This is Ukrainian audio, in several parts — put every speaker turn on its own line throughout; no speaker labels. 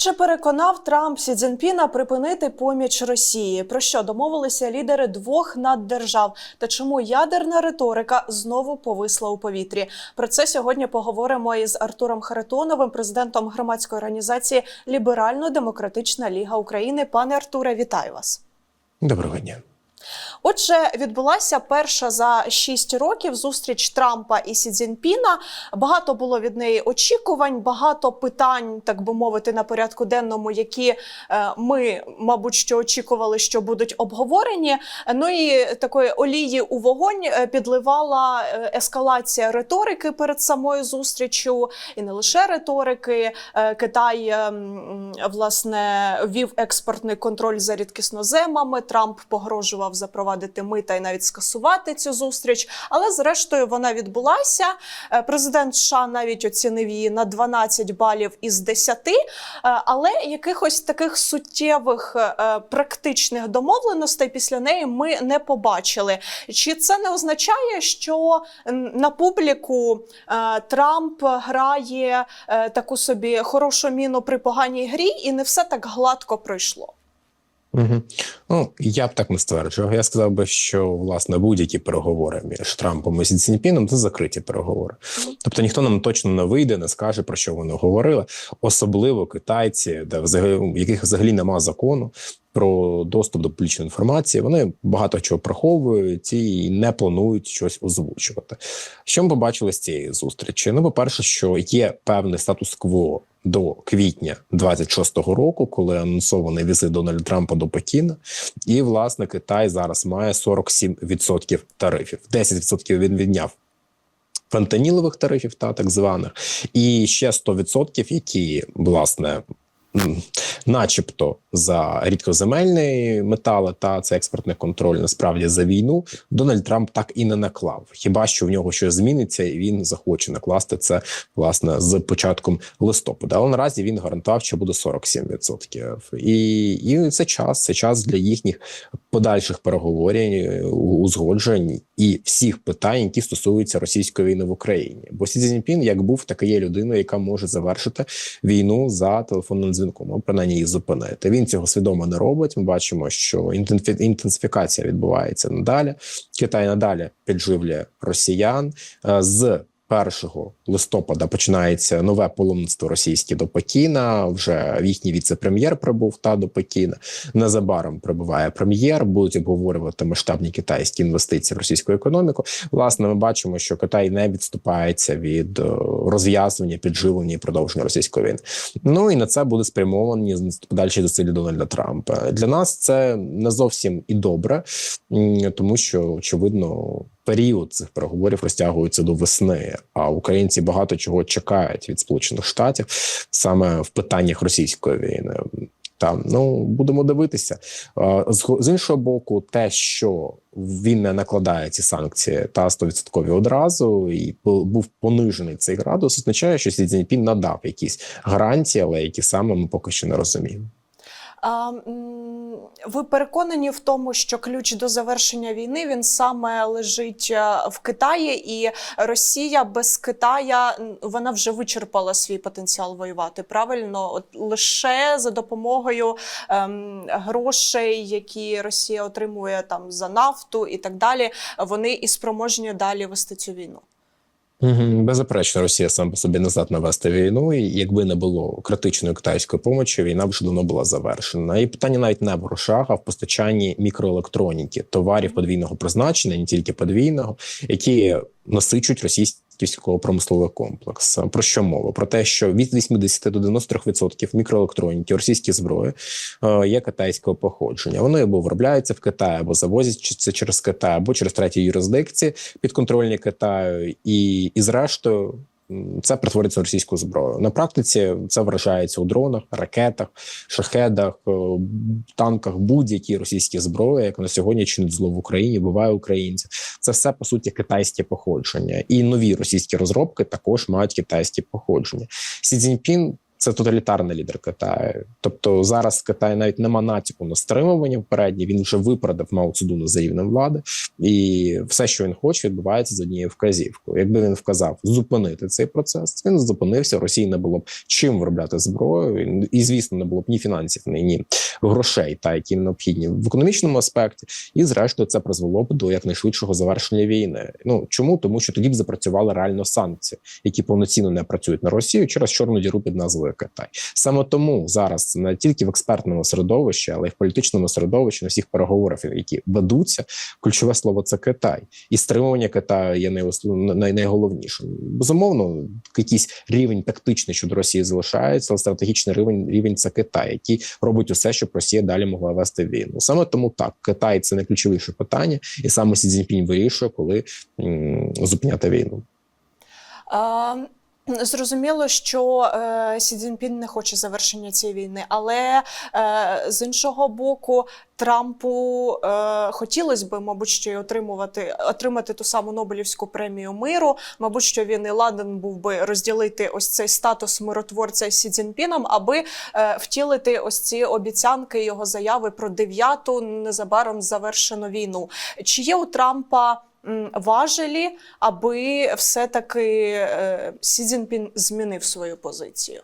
Чи переконав Трамп Сі Цзіньпіна припинити поміч Росії? Про що домовилися лідери двох наддержав? Та чому ядерна риторика знову повисла у повітрі? Про це сьогодні поговоримо із Артуром Харитоновим, президентом громадської організації Ліберально-Демократична Ліга України. Пане Артуре, вітаю вас.
Доброго дня.
Отже, відбулася перша за шість років зустріч Трампа і Сі Цзіньпіна. Багато було від неї очікувань, багато питань, так би мовити, на порядку денному, які е, ми, мабуть, що очікували, що будуть обговорені. Ну і такої олії у вогонь е, підливала е, ескалація риторики перед самою зустрічю, і не лише риторики. Китай власне ввів експортний контроль за рідкісноземами. Трамп погрожував запровадити мита і навіть скасувати цю зустріч. Але зрештою вона відбулася. Е, Президент США навіть оцінив її на 12 балів із 10, е, але якихось таких суттєвих е, практичних домовленостей після неї ми не побачили. Чи це не означає, що на публіку Трамп грає таку собі хорошу міну при поганій грі, і не все так гладко пройшло?
Угу. Ну я б так не стверджував. Я сказав би, що власне будь-які переговори між Трампом і Сі Цзіньпіном – це закриті переговори. Тобто ніхто нам точно не вийде, не скаже про що вони говорили, особливо китайці, де взагалі яких взагалі нема закону. Про доступ до публічної інформації вони багато чого приховують і не планують щось озвучувати. Що ми побачили з цієї зустрічі? Ну, по перше, що є певний статус-кво до квітня 26-го року, коли анонсований візит Дональда Трампа до Пекіна, і власне Китай зараз має 47% тарифів. 10% він відняв. Фентанілових тарифів, та так званих, і ще 100%, які власне начебто за рідкоземельні метали та це експортний контроль насправді за війну Дональд Трамп так і не наклав. Хіба що в нього щось зміниться, і він захоче накласти це власне з початком листопада. Але наразі він гарантував, що буде 47%. І, і це час, це час для їхніх подальших переговорів, узгоджень і всіх питань, які стосуються російської війни в Україні. Бо Сі Цзіньпін, як був, так і є людиною, яка може завершити війну за телефонним дзвінком, або принаймні її зупинити. Він цього свідомо не робить. Ми бачимо, що інтенсифікація відбувається надалі. Китай надалі підживлює росіян Е, з. 1 листопада починається нове паломництво російське до Пекіна. Вже їхній віце-прем'єр прибув та до Пекіна. Незабаром прибуває прем'єр. Будуть обговорювати масштабні китайські інвестиції в російську економіку. Власне, ми бачимо, що Китай не відступається від е, розв'язування, підживлення і продовження російської війни. Ну і на це буде спрямовані подальші зусилля Дональда Трампа. Для нас це не зовсім і добре, тому що очевидно. Період цих переговорів розтягується до весни, а українці багато чого чекають від Сполучених Штатів саме в питаннях російської війни. Там ну будемо дивитися з, іншого боку, те, що він не накладає ці санкції та 100% одразу, і бу- був понижений цей градус, означає, що Сі Цзіньпін надав якісь гарантії, але які саме ми поки що не розуміємо.
Ви переконані в тому, що ключ до завершення війни він саме лежить е, в Китаї, і Росія без Китая вона вже вичерпала свій потенціал воювати. Правильно, от лише за допомогою ем, грошей, які Росія отримує там за нафту і так далі, вони і спроможні далі вести цю війну.
Угу. Беззаперечно, Росія сам по собі не здатна вести війну, і якби не було критичної китайської помочі, війна вже давно була завершена. І питання навіть не в грошах, а в постачанні мікроелектроніки, товарів подвійного призначення, не тільки подвійного, які насичують російський військово-промисловий комплекс. Про що мова? Про те, що від 80 до 93% мікроелектроніки російські зброї е, є китайського походження. Вони або виробляються в Китаї, або завозять це через Китай, або через треті юрисдикції підконтрольні Китаю, і, і зрештою. Це перетвориться на російську зброю. На практиці це вражається у дронах, ракетах, шахедах, е, танках, будь-які російські зброї, як на сьогодні чинить зло в Україні, буває українців. Це все по суті китайське походження, і нові російські розробки також мають китайське походження. Сі Цзіньпін – це тоталітарний лідер Китаю. Тобто зараз Китай навіть нема натяку на стримування впередні. Він вже виправдав Мао Цзедуна за рівнем влади, і все, що він хоче, відбувається з однією вказівкою. Якби він вказав зупинити цей процес, він зупинився. Росії не було б чим виробляти зброю, і звісно, не було б ні фінансів, ні, ні грошей, та які необхідні в економічному аспекті. І зрештою це призвело б до якнайшвидшого завершення війни. Ну чому тому, що тоді б запрацювали реально санкції, які повноцінно не працюють на Росію через чорну діру під назвою Китай. Саме тому зараз не тільки в експертному середовищі, але й в політичному середовищі на всіх переговорах, які ведуться, ключове слово це Китай, і стримування Китаю є найголовнішим. Безумовно, якийсь рівень тактичний щодо Росії залишається, але стратегічний рівень рівень це Китай, який робить усе, щоб Росія далі могла вести війну. Саме тому так Китай це найключовіше питання, і саме Сі Цзіньпінь вирішує, коли м, зупиняти війну.
Е, Зрозуміло, що е, Сі Цзіньпін не хоче завершення цієї війни, але е, з іншого боку, Трампу е, хотілося б, мабуть, що й отримувати отримати ту саму Нобелівську премію миру. Мабуть, що він і ладен був би розділити ось цей статус миротворця з Сі Цзіньпіном, аби е, втілити ось ці обіцянки його заяви про дев'яту незабаром завершену війну. Чи є у Трампа? Важелі, аби все-таки Сідзінпін Сі Цзіньпін змінив свою позицію.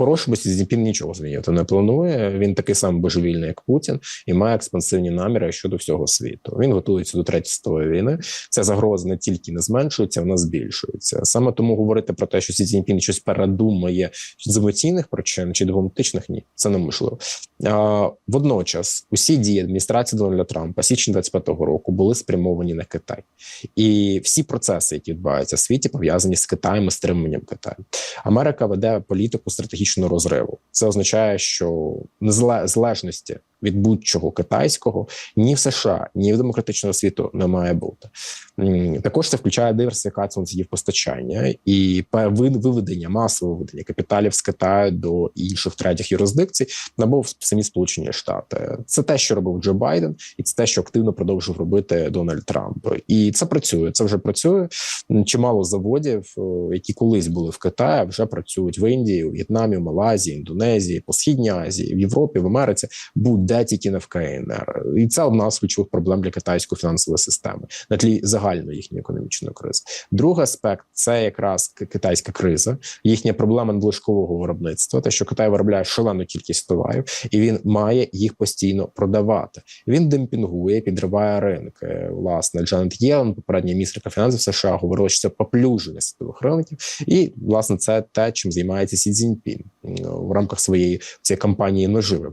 Мгм. По-хорошому Сі нічого змінювати не планує. Він такий самий божевільний, як Путін, і має експансивні наміри щодо всього світу. Він готується до третьої світової війни. Ця загроза не тільки не зменшується, вона збільшується. Саме тому говорити про те, що Сі щось передумає з емоційних причин чи дипломатичних, ні, це неможливо. А, водночас усі дії адміністрації Дональда Трампа січня 25-го року були спрямовані на Китай, і всі процеси, які відбуваються в світі, пов'язані з Китаєм і стримуванням Китаю. Америка веде політику стратегічного розриву. Це означає, що незалежності від будь-чого китайського ні в США, ні в демократичного світу не має бути. Також це включає диверсифікацію ланцюгів постачання і виведення масове виведення капіталів з Китаю до інших третіх юрисдикцій або в самі Сполучені Штати. Це те, що робив Джо Байден, і це те, що активно продовжив робити Дональд Трамп. І це працює. Це вже працює. Чимало заводів, е, які колись були в Китаї, вже працюють в Індії, у В'єтнамі, в Малайзії, Індонезії, по східній Азії, в Європі, в Америці, будь-де тільки не КНР. І це одна з ключових проблем для китайської фінансової системи на тлі загальної їхньої економічної кризи. Другий аспект це якраз китайська криза, їхня проблема надлишкового виробництва, те, що Китай виробляє шалену кількість товарів, і він має їх постійно продавати. Він демпінгує, підриває ринки. Власне, Джанет Єлен, попередня міністерка фінансів США, говорила, що це поплюження світових ринків, і власне це те, чим займається Сі Цзіньпін в рамках своєї цієї кампанії наживи.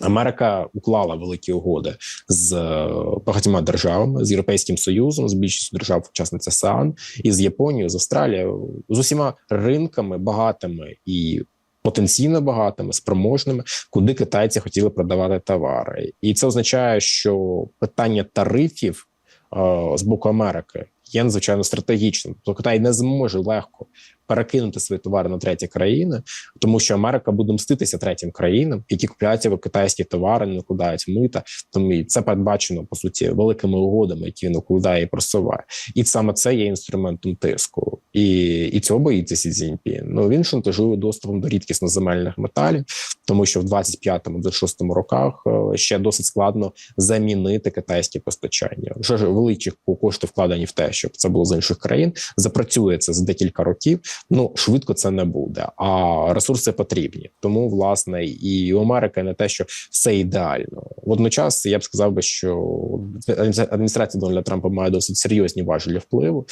Америка уклала великі угоди з е, багатьма державами, з Європейським Союзом, з більшістю держав, учасниця САН, і з Японією, з Австралією, з усіма ринками багатими і потенційно багатими, спроможними, куди китайці хотіли продавати товари, і це означає, що питання тарифів е, з боку Америки є надзвичайно стратегічним. Тобто Китай не зможе легко перекинути свої товари на треті країни, тому що Америка буде мститися третім країнам, які купляють китайські товари, не накладають мита. Тому це передбачено по суті великими угодами, які він укладає і просуває. І саме це є інструментом тиску, і, і цього боїться Сі Цзіньпін. Ну він шантажує доступом до рідкісно земельних металів, тому що в 25-26 роках е, ще досить складно замінити китайське постачання. Вже ж великі кошти вкладені в те, щоб це було з інших країн. Запрацює це за декілька років. Ну швидко це не буде. А ресурси потрібні. Тому власне і у Америки не те, що все ідеально. Водночас я б сказав би, що адміністрація Дональда Трампа має досить серйозні важелі впливу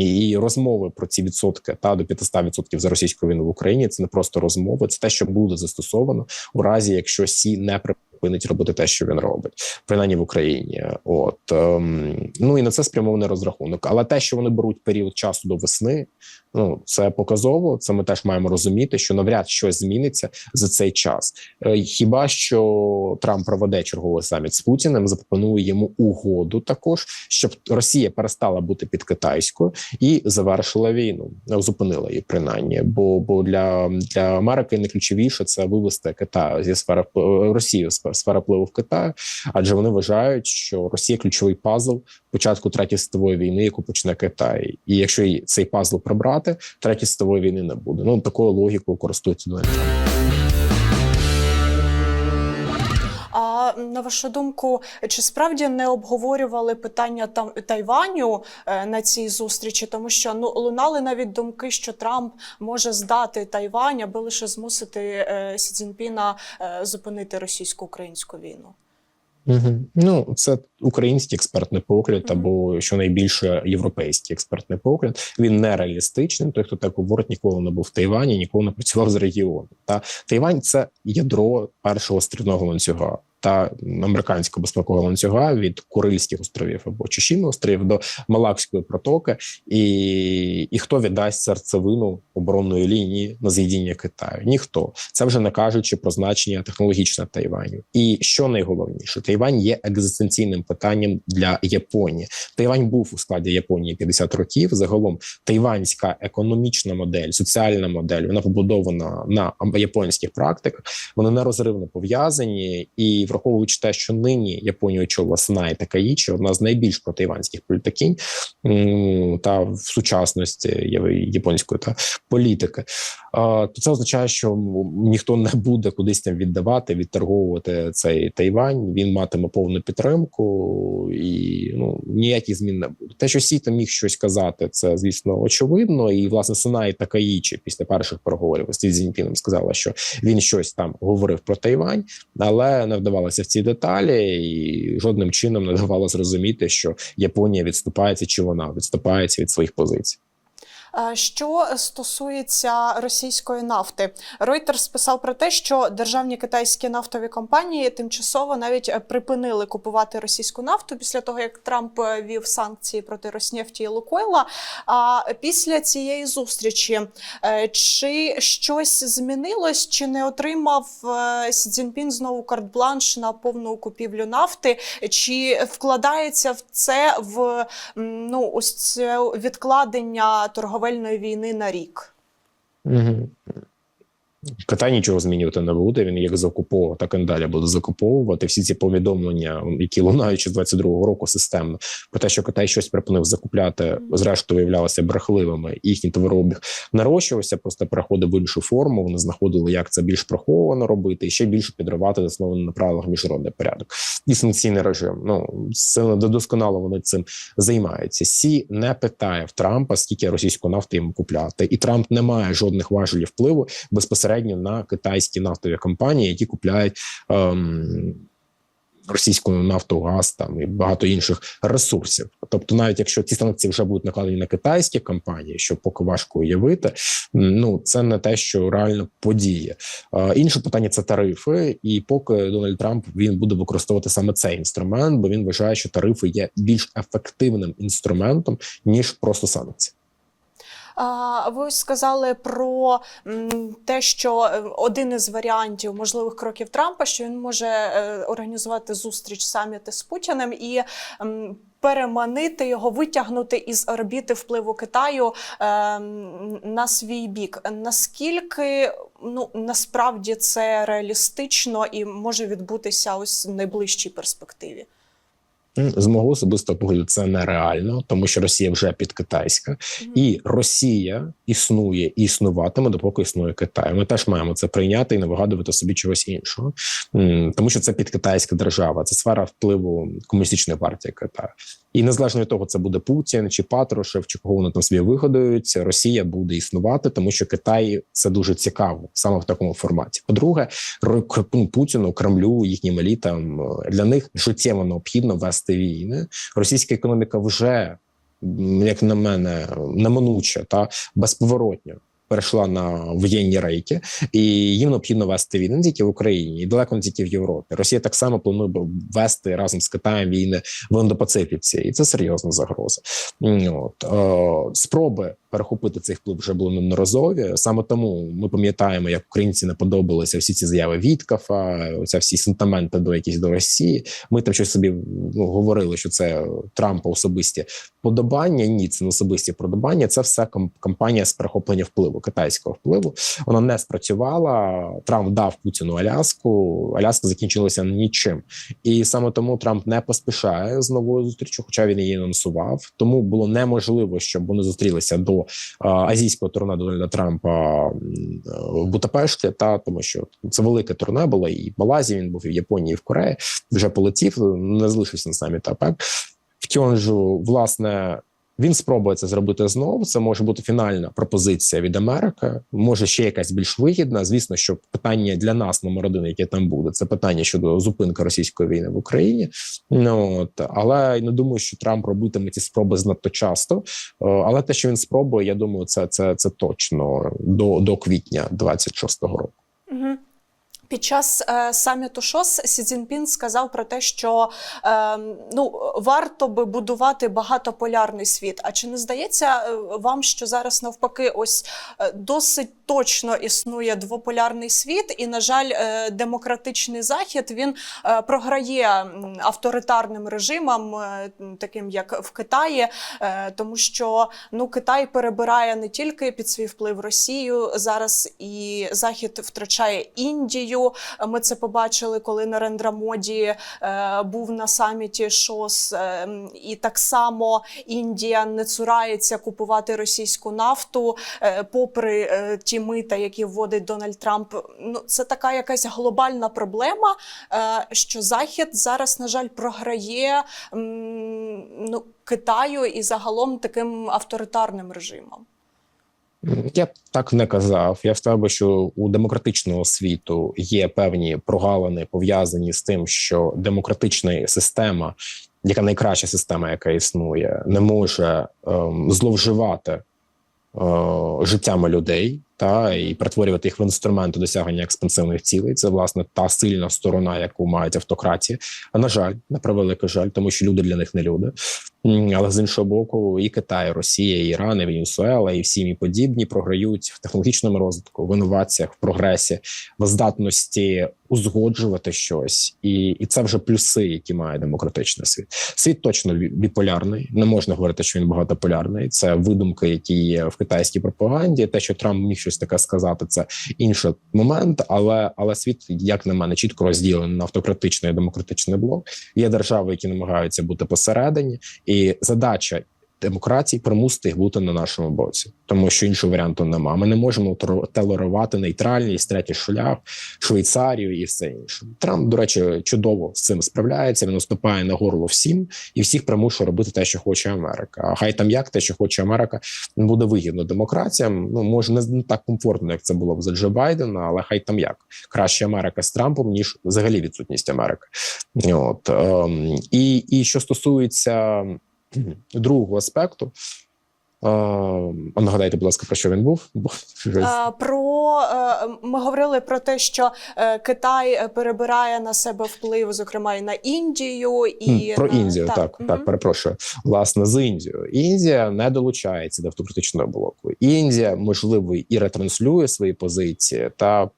і розмови про ці відсотки та до 500% за російську війну в Україні. Це не просто розмови, це те, що буде застосовано у разі, якщо Сі не припинить робити те, що він робить, принаймні в Україні. От ем, ну і на це спрямований розрахунок. Але те, що вони беруть період часу до весни, ну це показово. Це ми теж маємо розуміти, що навряд щось зміниться за цей час. Е, Хіба що Трамп проведе черговий саміт з Путіним, запропонує йому угоду також, щоб Росія перестала бути під китайською і завершила війну, е, зупинила її принаймні. Бо бо для, для Америки найключовіше це вивести Китай зі сфери вп- Росію з сфери впливу в Китаю, адже вони вважають, що Росія ключовий пазл початку третьої світової війни, яку почне Китай, і якщо цей пазл прибрати. Існувати, третьої світової війни не буде. Ну такою логікою користується Дональд.
А на вашу думку, чи справді не обговорювали питання там Тайваню е, на цій зустрічі? Тому що ну лунали навіть думки, що Трамп може здати Тайвань, аби лише змусити е, Сі Цзіньпіна е, зупинити російсько-українську війну.
Угу. Ну, це український експертний погляд, або щонайбільше європейський експертний погляд. Він нереалістичний. Той, хто так говорить, ніколи не був в Тайвані, ніколи не працював з регіону. Та Тайвань це ядро першого стрільного ланцюга. Та американського безпекового ланцюга від Курильських островів або Чешіми островів до Малакської протоки, і, і хто віддасть серцевину оборонної лінії на з'їдіння Китаю? Ніхто це вже не кажучи про значення технологічне Тайваню. І що найголовніше, Тайвань є екзистенційним питанням для Японії. Тайвань був у складі Японії 50 років. Загалом тайванська економічна модель, соціальна модель, вона побудована на японських практиках. Вони нерозривно пов'язані, і враховуючи те, що нині Японію очолила Сенай Такаїчі, одна з найбільш протайванських політикінь та в сучасності японської та політики, то це означає, що ніхто не буде кудись там віддавати, відторговувати цей Тайвань. Він матиме повну підтримку, і ну ніяких змін не буде. Те, що Сі там міг щось казати, це звісно очевидно. І власне Сенай Такаїчі після перших переговорів з Цзіньпіном сказала, що він щось там говорив про Тайвань, але не вдавалося в ці деталі, і жодним чином не давала зрозуміти, що Японія відступається чи вона відступається від своїх позицій.
Що стосується російської нафти, Reuters писав про те, що державні китайські нафтові компанії тимчасово навіть е, припинили купувати російську нафту після того, як Трамп е, вів санкції проти Роснефті і Лукойла. А після цієї зустрічі е, чи щось змінилось, чи не отримав Сі Цзіньпін знову карт-бланш на повну купівлю нафти, чи вкладається в це в ну ось це відкладення торговельної війни на рік.
Угу. Китай нічого змінювати не буде. Він як закуповував, так і далі буде закуповувати всі ці повідомлення, які лунають з 22-го року системно про те, що Китай щось припинив закупляти, зрештою виявлялося брехливими. Їхній товарообіг нарощувався, просто переходив в іншу форму. Вони знаходили, як це більш приховано робити, і ще більше підривати заснований на правилах міжнародний порядок. І санкційний режим. Ну це досконало вони цим займаються. Сі не питає в Трампа, скільки російської нафти йому купляти, і Трамп не має жодних важелів впливу безпосередньо на китайські нафтові компанії, які купляють. Ем, Російську нафту, газ там і багато інших ресурсів. Тобто, навіть якщо ці санкції вже будуть накладені на китайські компанії, що поки важко уявити, ну це не те, що реально подіє. Е, інше питання це тарифи, і поки Дональд Трамп він буде використовувати саме цей інструмент, бо він вважає, що тарифи є більш ефективним інструментом ніж просто санкції.
Ви сказали про те, що е, один із варіантів можливих кроків Трампа, що він може е, організувати зустріч саміти з Путіним і переманити його, витягнути із орбіти впливу Китаю е, на свій бік. Наскільки ну насправді це реалістично і може відбутися ось в найближчій перспективі?
З мого особистого погляду, це нереально, тому що Росія вже підкитайська, і Росія існує і існуватиме, допоки існує Китай. Ми теж маємо це прийняти і не вигадувати собі чогось іншого, тому що це підкитайська держава, це сфера впливу комуністичної партії Китаю. І незалежно від того, це буде Путін чи Патрушев, чи кого вони там собі вигадують, Росія буде існувати, тому що Китай це дуже цікаво саме в такому форматі. По-друге, ну, Путіну, Кремлю, їхнім елітам е, для них життєво необхідно вести війни. Російська економіка вже, як на мене, неминуче та безповоротньо. Перейшла на воєнні рейки, і їм необхідно вести війни не тільки в Україні, і далеко не тільки в Європі. Росія так само планує вести разом з Китаєм війни в Індопацифіці, і це серйозна загроза. От е, спроби перехопити цей вплив вже були неодноразові. Саме тому ми пам'ятаємо, як українці не подобалися всі ці заяви Віткафа, оця всі сентименти до якісь до Росії. Ми там щось собі ну, говорили, що це Трампа особисті подобання. Ні, це не особисті подобання. Це все кам- кампанія з перехоплення впливу китайського впливу. Вона не спрацювала. Трамп дав Путіну Аляску. Аляска закінчилася нічим, і саме тому Трамп не поспішає з новою зустрічю, хоча він її анонсував. Тому було неможливо, щоб вони зустрілися до азійського турне Дональда Трампа е, в Будапешті, та тому що це велике турне було і в Малайзії він був і в Японії, і в Кореї. Вже полетів, не залишився на саміта. АПЕК. В Кьонжу, власне, він спробує це зробити знову. Це може бути фінальна пропозиція від Америки. Може ще якась більш вигідна. Звісно, що питання для нас номер один, яке там буде, це питання щодо зупинки російської війни в Україні. Ну от але не думаю, що Трамп робитиме ці спроби знадто часто. Е, Але те, що він спробує, я думаю, це це, це точно до, до квітня 26-го року.
Під час е, саміту ШОС Сі Цзіньпін сказав про те, що е, ну варто би будувати багатополярний світ. А чи не здається е, вам, що зараз навпаки, ось е, досить точно існує двополярний світ, і на жаль, е, демократичний захід він е, програє авторитарним режимам, е, таким як в Китаї, е, тому що ну Китай перебирає не тільки під свій вплив Росію зараз, і Захід втрачає Індію. Ми це побачили, коли Нарендра Моді е, був на саміті ШОС, е, і так само Індія не цурається купувати російську нафту, е, попри ті мита, які вводить Дональд Трамп. Ну це така якась глобальна проблема, що Захід зараз, на жаль, програє ну, Китаю і загалом таким авторитарним режимом.
Я так не казав. Я встав би, що у демократичного світу є певні прогалини пов'язані з тим, що демократична система, яка найкраща система, яка існує, не може ем, зловживати е, життями людей та і перетворювати їх в інструменти досягнення експансивних цілей. Це власне та сильна сторона, яку мають автократії. А на жаль, на превеликий жаль, тому що люди для них не люди. Але з іншого боку, і Китай, і Росія, і Іран, і Венесуела, і всі їм подібні програють в технологічному розвитку, в інноваціях, в прогресі, в здатності узгоджувати щось, і, і це вже плюси, які має демократичний світ. Світ точно бі- біполярний. Не можна говорити, що він багатополярний. Це видумки, які є в китайській пропаганді. Те, що Трамп міг щось таке сказати, це інший момент. Але але світ, як на мене, чітко розділений на автократичний і демократичний блок. Є держави, які намагаються бути посередині, і задача. Демократії примусити їх бути на нашому боці, тому що іншого варіанту нема. Ми не можемо толерувати нейтральність, третій шлях, Швейцарію і все інше. Трамп, до речі, чудово з цим справляється. Він наступає на горло всім і всіх примушує робити те, що хоче Америка. А хай там як те, що хоче Америка, буде вигідно демократіям. Ну може не так комфортно, як це було б за Джо Байдена, але хай там як краще Америка з Трампом ніж взагалі відсутність Америки. От ем, і, і що стосується другого аспекту. Е, а нагадайте, будь ласка, про що він був?
Е, Про е, ми говорили про те, що е, Китай е, перебирає на себе вплив, зокрема і на Індію, і
про
на-
Індію, так, так,
мгм.
перепрошую. Власне, з Індією. Індія не долучається до автократичного блоку. Індія, можливо, і ретранслює свої позиції, та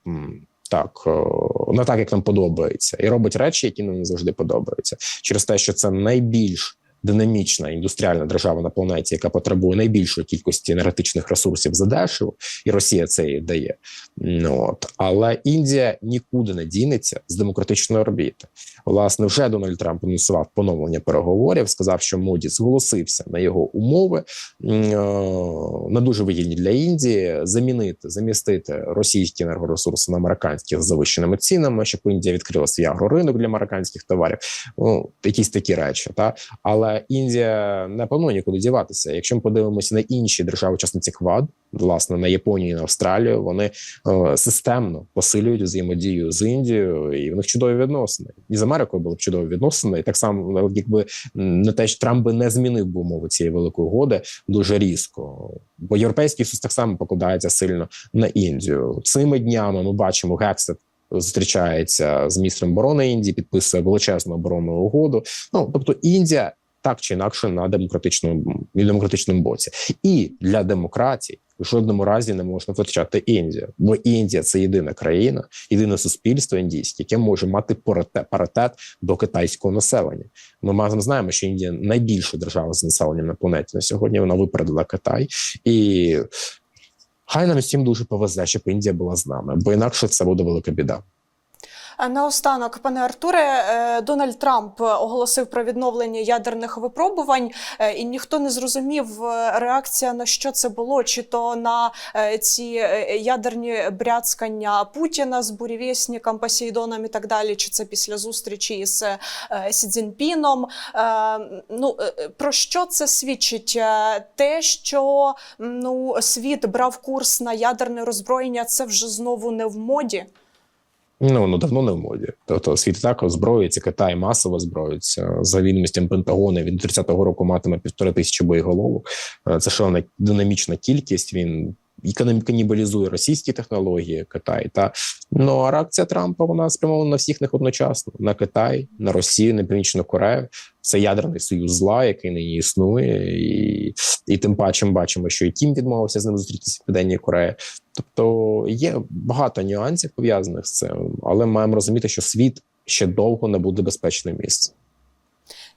так о, не так, як нам подобається, і робить речі, які нам не завжди подобаються, через те, що це найбільш динамічна індустріальна держава на планеті, яка потребує найбільшої кількості енергетичних ресурсів за дешево, і Росія це їй дає. Ну, от. Але Індія нікуди не дінеться з демократичної орбіти. Власне, вже Дональд Трамп анонсував поновлення переговорів, сказав, що Моді зголосився на його умови е, дуже вигідні для Індії замінити, замістити російські енергоресурси на американських з завищеними цінами, щоб Індія відкрила свій агроринок для американських товарів. Ну, якісь такі речі, та але Індія не планує нікуди діватися. Якщо ми подивимося на інші держави-учасниці Квад, власне на Японію на Австралію, вони е, системно посилюють взаємодію з Індією, і в них чудові відносини. І з Америкою були б чудові відносини. І так само, якби не те, що Трамп би не змінив би умови цієї великої угоди дуже різко. Бо європейський союз так само покладається сильно на Індію. Цими днями ми бачимо Гексет. Зустрічається з міністром оборони Індії, підписує величезну оборонну угоду. Ну тобто Індія так чи інакше на демократичному демократичному боці, і для демократії в жодному разі не можна втрачати Індію, бо Індія це єдина країна, єдине суспільство індійське, яке може мати паритет, до китайського населення. Ми разом знаємо, що Індія найбільша держава з населенням на планеті на сьогодні. Вона випередила Китай і. Хай нам всім дуже повезе, щоб Індія була з нами, бо інакше це буде велика біда.
А Наостанок, пане Артуре, е, Дональд Трамп оголосив про відновлення ядерних випробувань, е, і ніхто не зрозумів е, реакція на що це було, чи то на е, ці е, ядерні бряцкання Путіна з бурєвєсніком, Посейдоном і так далі, чи це після зустрічі із е, Сі Цзіньпіном. Е, Ну е, про що це свідчить? Е, Те, що ну світ брав курс на ядерне роззброєння, це вже знову не в моді.
Ну, воно давно не в моді. Тобто світ так озброюється, Китай масово зброїться За відомістям Пентагону він до 30-го року матиме півтори тисячі боєголовок. Е, Це шалена динамічна кількість. Він канібалізує російські технології, Китай. Та ну а реакція Трампа вона спрямована на всіх них одночасно: на Китай, на Росію, на Північну Корею. Це ядерний союз зла, який нині існує, і, і тим паче ми бачимо, що і Кім відмовився з ним зустрітися в Південній Кореї. Тобто є багато нюансів пов'язаних з цим, але маємо розуміти, що світ ще довго не буде безпечним місцем.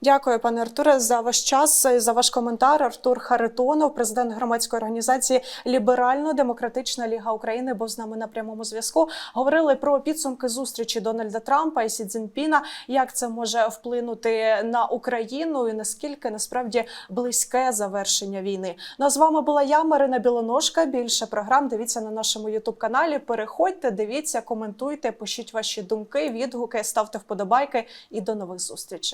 Дякую, пане Артуре, за ваш час за ваш коментар. Артур Харитонов, президент громадської організації Ліберально-Демократична Ліга України, був з нами на прямому зв'язку. Говорили про підсумки зустрічі Дональда Трампа і Сі Цзіньпіна, як це може вплинути на Україну і наскільки насправді близьке завершення війни. Ну а з вами була я, Марина Білоножка. Більше програм дивіться на нашому Ютуб каналі. Переходьте, дивіться, коментуйте, пишіть ваші думки, відгуки, ставте вподобайки і до нових зустрічей.